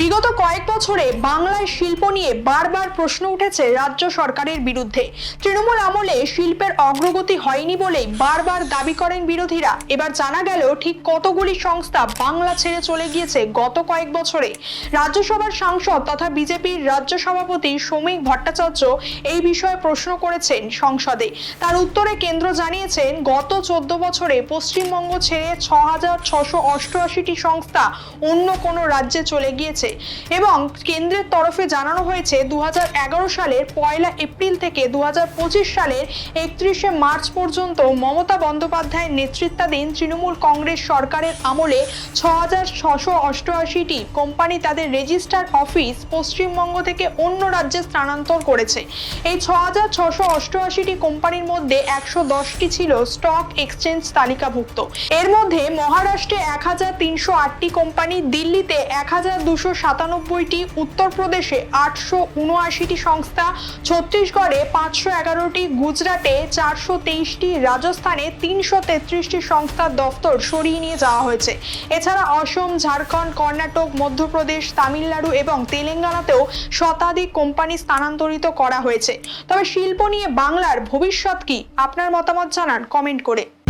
বিগত কয়েক বছরে বাংলায় শিল্প নিয়ে বারবার প্রশ্ন উঠেছে রাজ্য সরকারের বিরুদ্ধে। তৃণমূল আমলে শিল্পের অগ্রগতি হয়নি বলেই বারবার দাবি করেন বিরোধীরা। এবার জানা গেল, ঠিক কতগুলি সংস্থা বাংলা ছেড়ে চলে গিয়েছে গত কয়েক বছরে। রাজ্যসভার সাংসদ তথা বিজেপির রাজ্য সভাপতি শ্রমিক ভট্টাচার্য এই বিষয়ে প্রশ্ন করেছেন সংসদে। তার উত্তরে কেন্দ্র জানিয়েছেন, গত চোদ্দ বছরে পশ্চিমবঙ্গ ছেড়ে ছ হাজার ছশো অষ্টআশিটি সংস্থা অন্য কোনো রাজ্যে চলে গিয়েছে। এবং কেন্দ্রের তরফে জানানো হয়েছে দু সালের পয়লা এপ্রিল থেকে দু হাজার পঁচিশ সালের একত্রিশে মার্চ পর্যন্ত মমতা বন্দ্যোপাধ্যায়ের নেতৃত্বাধীন তৃণমূল কংগ্রেস সরকারের আমলে ছ হাজার ছশো কোম্পানি তাদের রেজিস্টার অফিস পশ্চিমবঙ্গ থেকে অন্য রাজ্যে স্থানান্তর করেছে। এই ছ হাজার ছশো কোম্পানির মধ্যে একশো দশটি ছিল স্টক এক্সচেঞ্জ তালিকাভুক্ত। এর মধ্যে মহারাষ্ট্রে এক হাজার তিনশো আটটি কোম্পানি, দিল্লিতে এক হাজার দুশো সাতানব্বইটি, উত্তরপ্রদেশে আটশো উনআশিটি সংস্থা, ছত্তিশগড়ে পাঁচশো এগারোটি, গুজরাটে চারশো তেইশটি, রাজস্থানে তিনশো তেত্রিশটি সংস্থার দফতর সরিয়ে নিয়ে যাওয়া হয়েছে। এছাড়া অসম, ঝাড়খণ্ড, কর্ণাটক, মধ্যপ্রদেশ, তামিলনাড়ু এবং তেলেঙ্গানাতেও শতাধিক কোম্পানি স্থানান্তরিত করা হয়েছে। তবে শিল্প নিয়ে বাংলার ভবিষ্যৎ কি? আপনার মতামত জানান কমেন্ট করে।